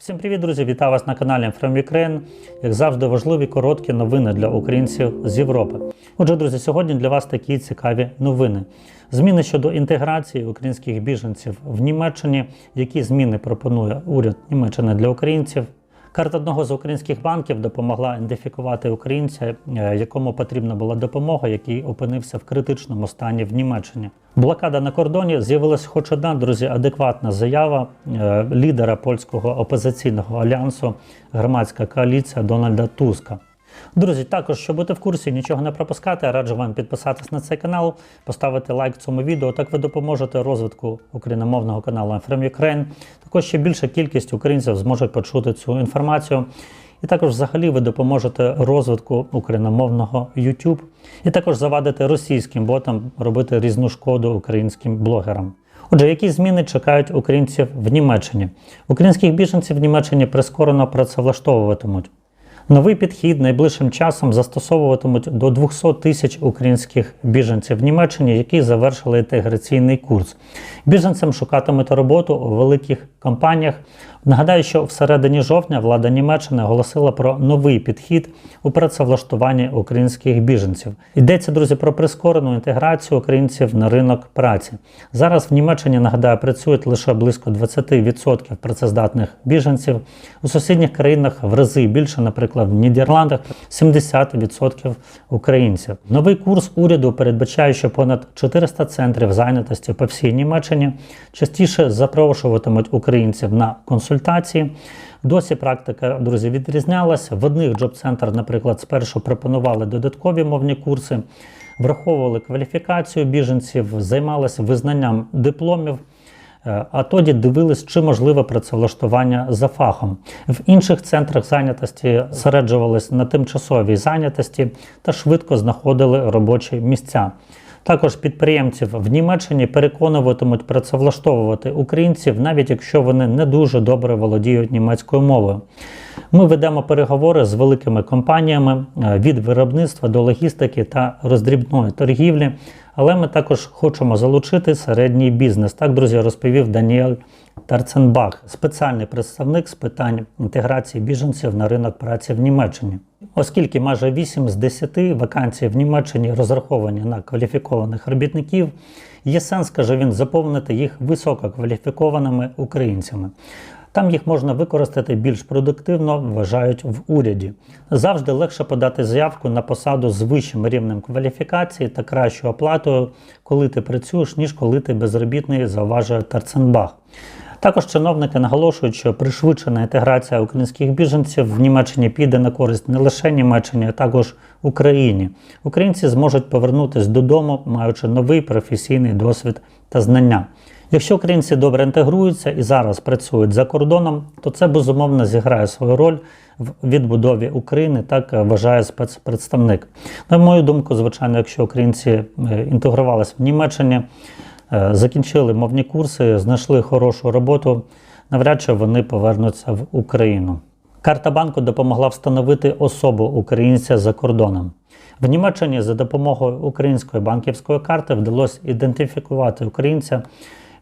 Всім привіт, друзі! Вітаю вас на каналі From Ukraine. Як завжди, важливі короткі новини для українців з Європи. Отже, друзі, сьогодні для вас такі цікаві новини. Зміни щодо інтеграції українських біженців в Німеччині. Які зміни пропонує уряд Німеччини для українців? Карта одного з українських банків допомогла ідентифікувати українця, е, якому потрібна була допомога, який опинився в критичному стані в Німеччині. Блокада на кордоні з'явилася хоч одна, друзі, адекватна заява е, лідера польського опозиційного альянсу громадська коаліція Дональда Туска. Друзі, також, щоб бути в курсі, нічого не пропускати, раджу вам підписатись на цей канал, поставити лайк цьому відео. Так ви допоможете розвитку україномовного каналу From Ukraine. Також ще більша кількість українців зможуть почути цю інформацію. І також, взагалі, ви допоможете розвитку україномовного YouTube. І також завадити російським ботам робити різну шкоду українським блогерам. Отже, які зміни чекають українців в Німеччині? Українських біженців в Німеччині прискорено працевлаштовуватимуть. Новий підхід найближчим часом застосовуватимуть до 200 тисяч українських біженців в Німеччині, які завершили інтеграційний курс. Біженцям шукатимуть роботу у великих компаніях. Нагадаю, що всередині жовтня влада Німеччини оголосила про новий підхід у працевлаштуванні українських біженців. Йдеться, друзі, про прискорену інтеграцію українців на ринок праці. Зараз в Німеччині нагадаю працюють лише близько 20% працездатних біженців. У сусідніх країнах в рази більше, наприклад, в Нідерландах 70% українців. Новий курс уряду передбачає, що понад 400 центрів зайнятості по всій Німеччині частіше запрошуватимуть українців на консультації. Досі практика, друзі, відрізнялася. В одних джоб-центрах, наприклад, спершу пропонували додаткові мовні курси, враховували кваліфікацію біженців, займалися визнанням дипломів. Е, А тоді дивились, чи можливе працевлаштування за фахом. В інших центрах зайнятості зосереджувались на тимчасовій зайнятості та швидко знаходили робочі місця. Також підприємців в Німеччині переконуватимуть працевлаштовувати українців, навіть якщо вони не дуже добре володіють німецькою мовою. Ми ведемо переговори з великими компаніями е, від виробництва до логістики та роздрібної торгівлі, але ми також хочемо залучити середній бізнес. Так, друзі, розповів Даніель Тарценбах, спеціальний представник з питань інтеграції біженців на ринок праці в Німеччині. Оскільки майже 8 з 10 вакансій в Німеччині розраховані на кваліфікованих робітників, є сенс, каже він, заповнити їх висококваліфікованими українцями. Там їх можна використати більш продуктивно, вважають в уряді. Завжди легше подати заявку на посаду з вищим рівнем кваліфікації та кращою оплатою, коли ти працюєш, ніж коли ти безробітний, зауважує Тарценбах. Також чиновники наголошують, що пришвидшена інтеграція українських біженців в Німеччині піде на користь не лише Німеччині, а також Україні. Українці зможуть повернутися додому, маючи новий професійний досвід та знання. Якщо українці добре інтегруються і зараз працюють за кордоном, то це безумовно зіграє свою роль в відбудові України, так вважає спецпредставник. На мою думку, звичайно, якщо українці е, інтегрувалися в Німеччині, закінчили мовні курси, знайшли хорошу роботу, навряд чи вони повернуться в Україну. Карта банку допомогла встановити особу українця за кордоном. В Німеччині за допомогою української банківської карти вдалося ідентифікувати українця,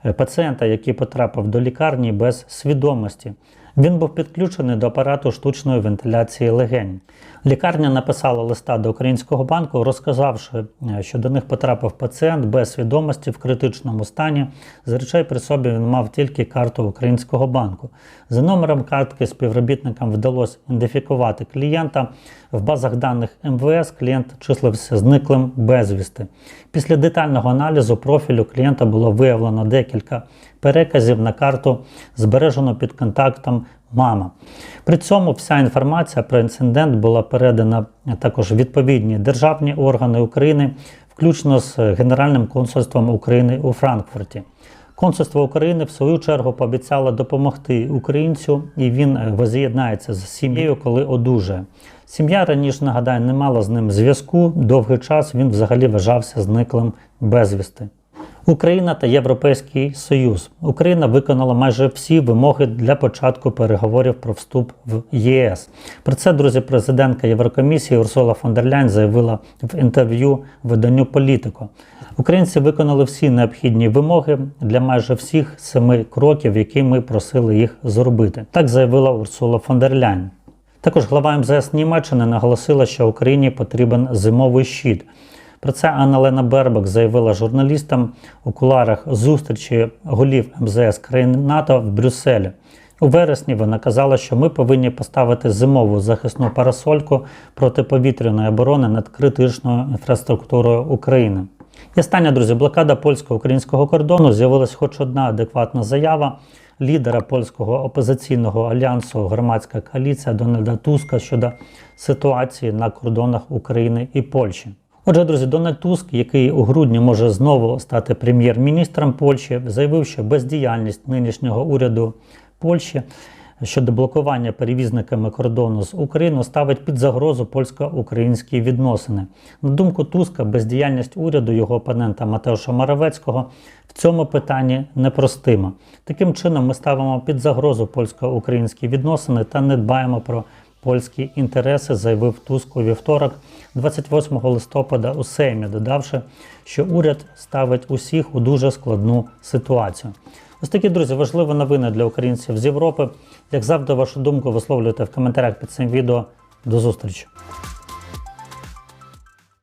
е, пацієнта, який потрапив до лікарні без свідомості. Він був підключений до апарату штучної вентиляції легень. Лікарня написала листа до українського банку, розказавши, е, що до них потрапив пацієнт без свідомості в критичному стані. З речей при собі він мав тільки карту українського банку. За номером картки співробітникам вдалося ідентифікувати клієнта. В базах даних МВС клієнт числився зниклим безвісти. Після детального аналізу профілю клієнта було виявлено декілька переказів на карту, збережено під контактом мама. При цьому вся інформація про інцидент була передана також відповідні державні органи України, включно з Генеральним консульством України у Франкфурті. Консульство України в свою чергу пообіцяло допомогти українцю, і він е, воз'єднається з сім'єю, коли одужає. Сім'я раніше, нагадаю, не мала з ним зв'язку. Довгий час він взагалі вважався зниклим безвісти. Україна та Європейський Союз. Україна виконала майже всі вимоги для початку переговорів про вступ в ЄС. Про це, друзі, президентка Єврокомісії Урсула фон дер Ляйн заявила в інтерв'ю виданню Політико. Українці виконали всі необхідні вимоги для майже всіх семи кроків, які ми просили їх зробити. Так заявила Урсула фон дер Ляйн. Також глава МЗС Німеччини наголосила, що Україні потрібен зимовий щит. Про це Анна Лена Бербак заявила журналістам у куларах зустрічі голів МЗС країн НАТО в Брюсселі. У вересні вона казала, що ми повинні поставити зимову захисну парасольку протиповітряної оборони над критичною інфраструктурою України. І остання, друзі, блокада польсько-українського кордону з'явилась хоч одна адекватна заява лідера польського опозиційного альянсу громадська коаліція Дональда Туска щодо ситуації на кордонах України і Польщі. Отже, друзі, Дональд Туск, який у грудні може знову стати прем'єр-міністром Польщі, заявив, що бездіяльність нинішнього уряду Польщі щодо блокування перевізниками кордону з Україною ставить під загрозу польсько-українські відносини. На думку Туска, бездіяльність уряду його опонента Матеуша Моравецького в цьому питанні непростима. Таким чином, ми ставимо під загрозу польсько-українські відносини та не дбаємо про польські інтереси, заявив Туск у вівторок, 28 листопада у Сеймі, додавши, що уряд ставить усіх у дуже складну ситуацію. Ось такі друзі, важливі новини для українців з Європи. Як завжди, вашу думку висловлюйте в коментарях під цим відео. До зустрічі!